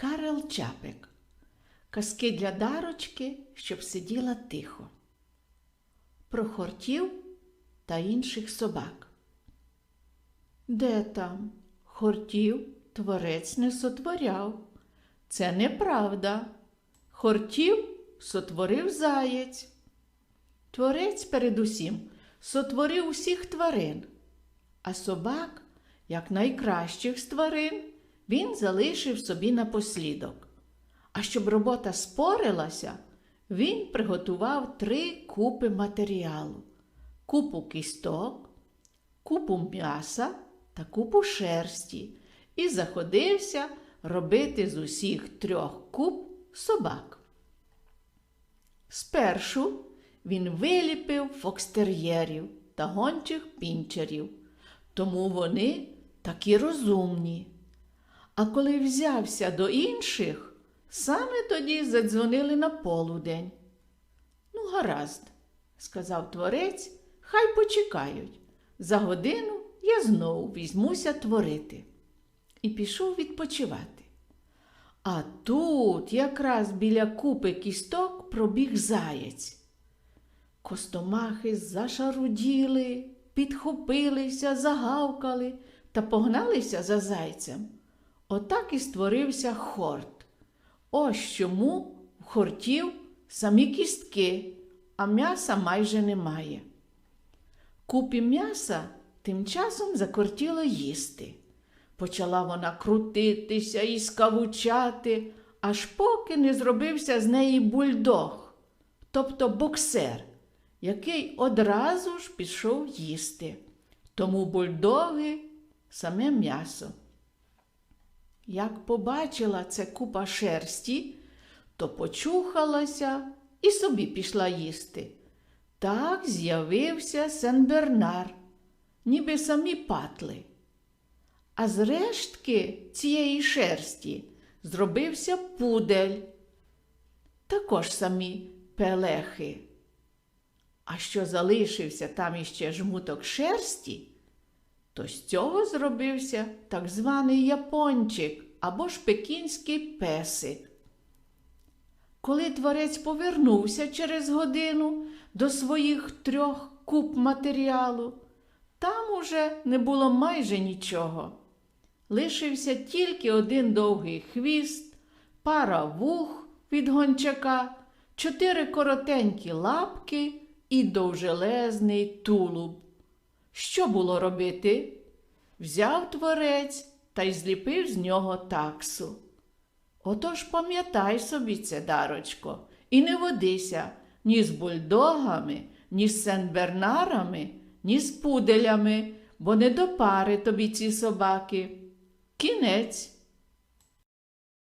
Карел Чапик. Казки для дарочки, щоб сиділа тихо. Про хортів та інших собак. Де там? Хортів творець не сотворяв. Це неправда. Хортів сотворив заєць. Творець передусім сотворив усіх тварин, а собак, як найкращих з тварин, він залишив собі напослідок. А щоб робота спорилася, він приготував три купи матеріалу: купу кісток, купу м'яса та купу шерсті і заходився робити з усіх трьох куп собак. Спершу він виліпив фокстер'єрів та гончих пінчерів, тому вони такі розумні. А коли взявся до інших, саме тоді задзвонили на полудень. Ну, гаразд, сказав творець, хай почекають. За годину я знову візьмуся творити. І пішов відпочивати. А тут якраз біля купи кісток пробіг заєць. Костомахи зашаруділи, підхопилися, загавкали та погналися за зайцем. Отак і створився хорт. Ось чому в хортів самі кістки, а м'яса майже немає. Купі м'яса тим часом закортіло їсти. Почала вона крутитися і скавучати, аж поки не зробився з неї бульдог, тобто боксер, який одразу ж пішов їсти. Тому бульдоги саме м'ясо. Як побачила це купа шерсті, то почухалася і собі пішла їсти. Так з'явився Сен-Бернар, ніби самі патли. А з рештки цієї шерсті зробився пудель, також самі пелехи. А що залишився там іще жмуток шерсті, то з цього зробився так званий япончик або ж пекінський песик. Коли творець повернувся через годину до своїх трьох куп матеріалу, там уже не було майже нічого. Лишився тільки один довгий хвіст, пара вух від гончака, чотири коротенькі лапки і довжелезний тулуб. Що було робити? Взяв творець та й зліпив з нього таксу. Отож пам'ятай собі це, дарочко, і не водися ні з бульдогами, ні з сен-бернарами, ні з пуделями, бо не до пари тобі ці собаки. Кінець.